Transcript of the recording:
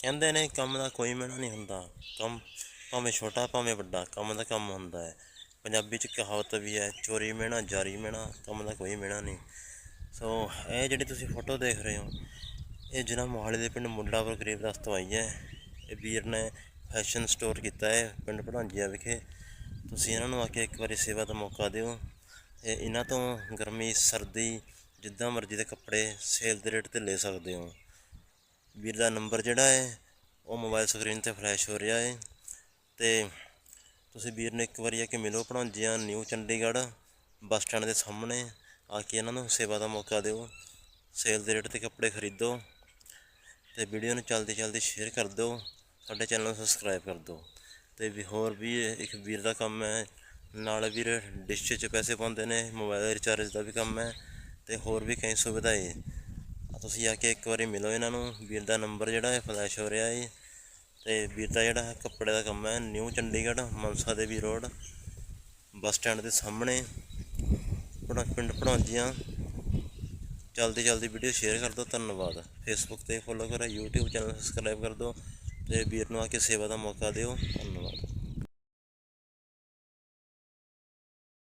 ਕਹਿੰਦੇ ਨੇ ਕੰਮ ਦਾ ਕੋਈ ਮਿਹਣਾ ਨਹੀਂ ਹੁੰਦਾ। ਕੰਮ ਭਾਵੇਂ ਛੋਟਾ, ਭਾਵੇਂ ਵੱਡਾ, ਕੰਮ ਦਾ ਕੰਮ ਹੁੰਦਾ ਹੈ। ਪੰਜਾਬੀ 'ਚ ਕਹਾਵਤ ਵੀ ਹੈ, ਚੋਰੀ ਮਿਹਣਾ ਜਾਰੀ ਮਿਹਣਾ ਕੰਮ ਦਾ ਕੋਈ ਮਿਹਣਾ ਨਹੀਂ। ਸੋ ਇਹ ਜਿਹੜੀ ਤੁਸੀਂ ਫੋਟੋ ਦੇਖ ਰਹੇ ਹੋ, ਇਹ ਜ਼ਿਲ੍ਹਾ ਮੋਹਾਲੀ ਦੇ ਪਿੰਡ ਮੁੰਡਾਪੁਰ ਮੁੱਲਾਪੁਰ ਗਰੀਬਦਾਸ ਤੋਂ ਆਈ ਹੈ। ਇਹ ਵੀਰ ਨੇ ਫੈਸ਼ਨ ਸਟੋਰ ਕੀਤਾ ਹੈ, ਪਿੰਡ ਭੜਾਂਜੀਆ ਵਿਖੇ। ਤੁਸੀਂ ਇਹਨਾਂ ਨੂੰ ਆ ਕੇ ਇੱਕ ਵਾਰੀ ਸੇਵਾ ਦਾ ਮੌਕਾ ਦਿਓ। ਤੇ ਇਹਨਾਂ ਤੋਂ ਗਰਮੀ, ਸਰਦੀ, ਜਿੱਦਾਂ ਮਰਜ਼ੀ ਦੇ ਕੱਪੜੇ ਸੇਲ ਦੇ ਰੇਟ ਤੇ ਲੈ ਸਕਦੇ ਹੋ। ਵੀਰ ਦਾ ਨੰਬਰ ਜਿਹੜਾ ਹੈ, ਉਹ ਮੋਬਾਈਲ ਸਕਰੀਨ ਤੇ ਫਲੈਸ਼ ਹੋ ਰਿਹਾ ਹੈ। ਤੇ ਤੁਸੀਂ ਵੀਰ ਨੂੰ ਇੱਕ ਵਾਰੀ ਆ ਕੇ ਮਿਲੋ ਭਣੋਜੀਆਂ, ਨਿਊ ਚੰਡੀਗੜ੍ਹ ਬੱਸ ਸਟੈਂਡ ਦੇ ਸਾਹਮਣੇ। ਆ ਕੇ ਇਹਨਾਂ ਨੂੰ ਸੇਵਾ ਦਾ ਮੌਕਾ ਦਿਓ। ਸੇਲ ਦੇ ਰੇਟ ਤੇ ਕੱਪੜੇ ਖਰੀਦੋ ਤੇ ਵੀਡੀਓ ਨੂੰ ਜਲਦੀ ਜਲਦੀ ਸ਼ੇਅਰ ਕਰ ਦਿਓ। ਸਾਡੇ ਚੈਨਲ ਨੂੰ ਸਬਸਕ੍ਰਾਈਬ ਕਰ ਦਿਓ। ਤੇ ਵੀ ਹੋਰ ਵੀ ਇੱਕ ਵੀਰ ਦਾ ਕੰਮ ਹੈ। ਨਾਲ ਵੀਰ ਡਿਸ਼ 'ਚ ਪੈਸੇ ਪਾਉਂਦੇ ਨੇ ਮੋਬਾਈਲ ਰਿਚਾਰਜ ਦਾ ਵੀ ਕੰਮ ਹੈ। ਤੇ ਹੋਰ ਵੀ ਕਈ ਸੁਵਿਧਾ ਹੈ ਤੁਸੀਂ ਆ ਕੇ ਇੱਕ ਵਾਰੀ ਮਿਲੋ ਇਹਨਾਂ ਨੂੰ, ਵੀਰ ਦਾ ਨੰਬਰ ਜਿਹੜਾ ਹੈ ਫਲੈਸ਼ ਹੋ ਰਿਹਾ ਹੈ ਤੇ ਵੀਰ ਦਾ ਜਿਹੜਾ ਕੱਪੜੇ ਦਾ ਕੰਮ ਹੈ, new Chandigarh, Mansa Devi road, bus stand ਦੇ ਸਾਹਮਣੇ। ਪੜਾ ਪਿੰਡ ਪੜਾਂਜੀਆਂ ਜਲਦੀ ਜਲਦੀ ਵੀਡੀਓ ਸ਼ੇਅਰ ਕਰ ਦਿਓ, ਧੰਨਵਾਦ। ਫੇਸਬੁੱਕ ਤੇ ਫੋਲੋ ਕਰੋ, YouTube ਚੈਨਲ ਸਬਸਕ੍ਰਾਈਬ ਕਰ ਦਿਓ। ਤੇ ਵੀਰ ਨੂੰ ਆ ਕੇ ਸੇਵਾ ਦਾ ਮੌਕਾ ਦਿਓ। ਧੰਨਵਾਦ।